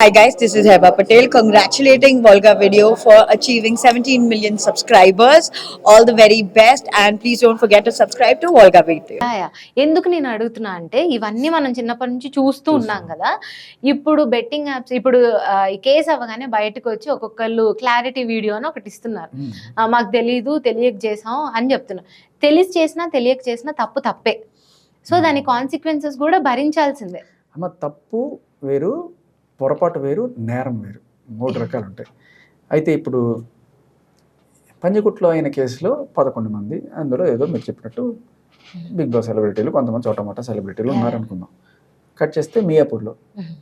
Hi guys, this is Heba Patel congratulating Volga Video for achieving 17 million subscribers. All the very best and please don't forget to subscribe to Volga Video. ఎందుకు నేను అడుగుతున్నా అంటే ఇవన్నీ మనం చిన్నప్పటి నుంచి చూస్తూ ఉన్నాం కదా. ఇప్పుడు బెట్టింగ్ యాప్స్ ఇప్పుడు కేసు అవ్వగానే బయటకు వచ్చి ఒక్కొక్కళ్ళు క్లారిటీ వీడియో అని ఒకటి ఇస్తున్నారు. మాకు తెలీదు తెలియక చేసాం అని చెప్తున్నారు తెలిసి చేసినా తెలియక చేసినా తప్పు తప్పే. సో దాని కాన్సిక్వెన్సెస్ కూడా భరించాల్సిందే. అమ్మ తప్పు వేరు పొరపాటు వేరు నేరం వేరు. మూడు రకాలు ఉంటాయి అయితే ఇప్పుడు పంజగుట్లో అయిన కేసులో పదకొండు మంది అందులో ఏదో మీరు చెప్పినట్టు బిగ్ బాస్ సెలబ్రిటీలు కొంతమంది చోటమోట సెలబ్రిటీలు ఉన్నారనుకుందాం. కట్ చేస్తే మియాపూర్లో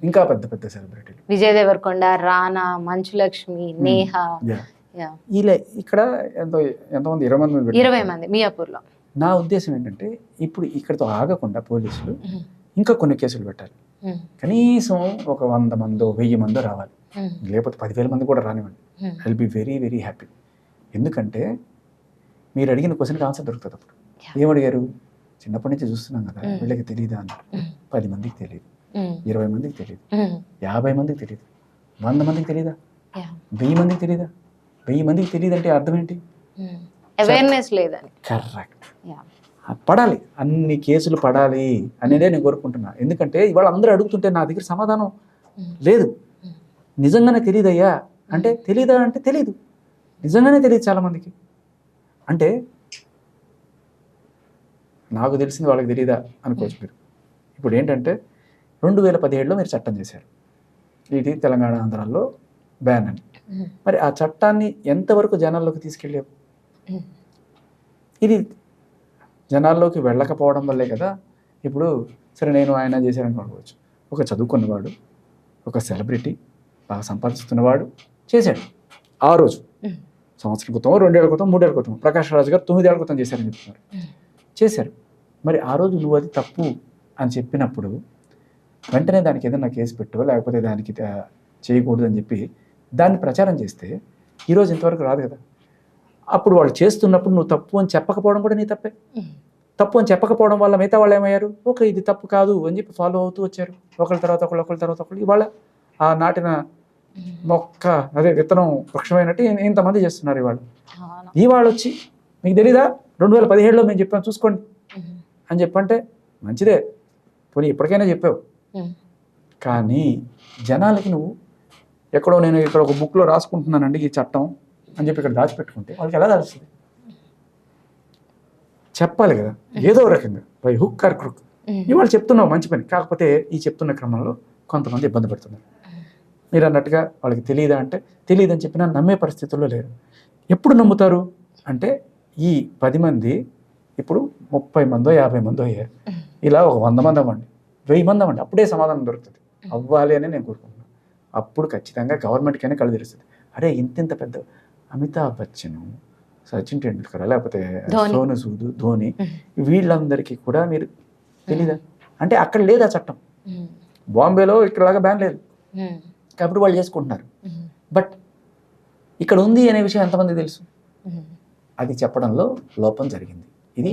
ఇంకా పెద్ద పెద్ద సెలబ్రిటీలు. విజయ్ దేవరకొండ రానా మంచులక్ష్మి నేహ. Yeah yeah. ఇలా ఇక్కడ ఎంతో ఎంతమంది? ఇరవై మంది. ఇరవై మంది మియాపూర్లో. నా ఉద్దేశం ఏంటంటే ఇప్పుడు ఇక్కడితో ఆగకుండా పోలీసులు ఇంకా కొన్ని కేసులు పెట్టాలి. కనీసం ఒక వంద మందో వెయ్యి మందో రావాలి. లేకపోతే పదివేల మంది కూడా రానివ్వండి. I be very very happy ఎందుకంటే మీరు అడిగిన క్వశ్చన్కి ఆన్సర్ దొరుకుతుంది అప్పుడు. ఏమడిగారు? చిన్నప్పటి నుంచి చూస్తున్నాం కదా. వీళ్ళకి తెలియదా అని. పది మందికి తెలియదు ఇరవై మందికి తెలియదు యాభై మందికి తెలియదు వంద మందికి తెలియదా. వెయ్యి మందికి తెలియదా వెయ్యి మందికి తెలియదు అంటే అర్థం ఏంటి? అవేర్నెస్ లేదని. కరెక్ట్. పడాలి. అన్ని కేసులు పడాలి అనేదే నేను కోరుకుంటున్నా. ఎందుకంటే ఇవాళ అందరూ అడుగుతుంటే నా దగ్గర సమాధానం. లేదు. నిజంగానే తెలియదయ్యా అంటే తెలీదా అంటే తెలియదు నిజంగానే తెలియదు చాలామందికి. అంటే నాకు తెలిసింది వాళ్ళకి తెలియదా అనుకోవచ్చు మీరు. ఇప్పుడు ఏంటంటే రెండు వేల పదిహేడులో మీరు చట్టం చేశారు. ఇది తెలంగాణ ఆంధ్రాల్లో బ్యాన్ అని. మరి ఆ చట్టాన్ని ఎంతవరకు జనాల్లోకి తీసుకెళ్ళావు? Mm. ఇది జనాల్లోకి వెళ్ళకపోవడం వల్లే కదా ఇప్పుడు సరే నేను ఆయన చేశాను అనుకోవచ్చు. ఒక చదువుకున్నవాడు ఒక సెలబ్రిటీ బాగా సంపాదిస్తున్నవాడు చేశాడు. ఆ రోజు. సంవత్సరం క్రితం రెండేళ్ళ క్రితం మూడేళ్ళ క్రితం ప్రకాష్ రాజు గారు తొమ్మిదేళ్ళ క్రితం చేశారని చెప్తున్నారు. చేశారు. మరి ఆ రోజు నువ్వు అది తప్పు అని చెప్పినప్పుడు వెంటనే దానికి ఏదైనా కేసు పెట్టో లేకపోతే దానికి చేయకూడదు అని చెప్పి దాన్ని ప్రచారం చేస్తే ఈరోజు ఇంతవరకు రాదు కదా. అప్పుడు వాళ్ళు చేస్తున్నప్పుడు నువ్వు తప్పు అని చెప్పకపోవడం కూడా నీ తప్పే. తప్పు అని చెప్పకపోవడం వల్ల మిగతా వాళ్ళు ఏమయ్యారు? ఓకే ఇది తప్పు కాదు అని చెప్పి ఫాలో అవుతూ వచ్చారు. ఒకరి తర్వాత ఒకళ్ళు ఒకరి తర్వాత ఒకళ్ళు. ఇవాళ ఆ నాటిన మొక్క అదే విత్తనం వృక్షమైనట్టు ఇంతమంది చేస్తున్నారు ఇవాళ. ఇవాళ వచ్చి మీకు తెలీదా? రెండు వేల పదిహేడులో మేము చెప్పాం చూసుకోండి. అని చెప్పంటే మంచిదే. పోనీ ఇప్పటికైనా చెప్పావు. కానీ జనాలకి నువ్వు ఎక్కడో నేను ఇక్కడ ఒక బుక్లో రాసుకుంటున్నానండి ఈ చట్టం. అని చెప్పి ఇక్కడ దాచిపెట్టుకుంటే వాళ్ళకి ఎలా తెలుస్తుంది చెప్పాలి కదా. ఏదో రకంగా. By hook or crook. ఇవాళ చెప్తున్నావు మంచి పని. కాకపోతే ఈ చెప్తున్న క్రమంలో కొంతమంది ఇబ్బంది పడుతున్నారు. మీరు అన్నట్టుగా వాళ్ళకి తెలియదా అంటే తెలియదని చెప్పినా నమ్మే పరిస్థితుల్లో లేరు. ఎప్పుడు నమ్ముతారు? అంటే ఈ పది మంది ఇప్పుడు ముప్పై మందో యాభై మందో అయ్యారు. ఇలా ఒక వంద మంది అవ్వండి. వెయ్యి మంది అవ్వండి. అప్పుడే సమాధానం దొరుకుతుంది. అవ్వాలి అని నేను కోరుకుంటున్నాను. అప్పుడు ఖచ్చితంగా గవర్నమెంట్కైనా కళ్ళు తెరుస్తుంది. అరే ఇంత ఇంత పెద్ద అమితాబ్ బచ్చన్ సచిన్ టెండూల్కర్ లేకపోతే ధోని. సోను సూద్ ధోని వీళ్ళందరికీ కూడా మీరు తెలీదా? అంటే అక్కడ లేదు ఆ చట్టం. బాంబేలో ఇక్కడలాగా బ్యాన్ లేదు. కాబట్టి వాళ్ళు చేసుకుంటున్నారు. బట్ ఇక్కడ ఉంది అనే విషయం ఎంతమంది తెలుసు? అది చెప్పడంలో లోపం జరిగింది. ఇది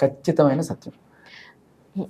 ఖచ్చితమైన సత్యం.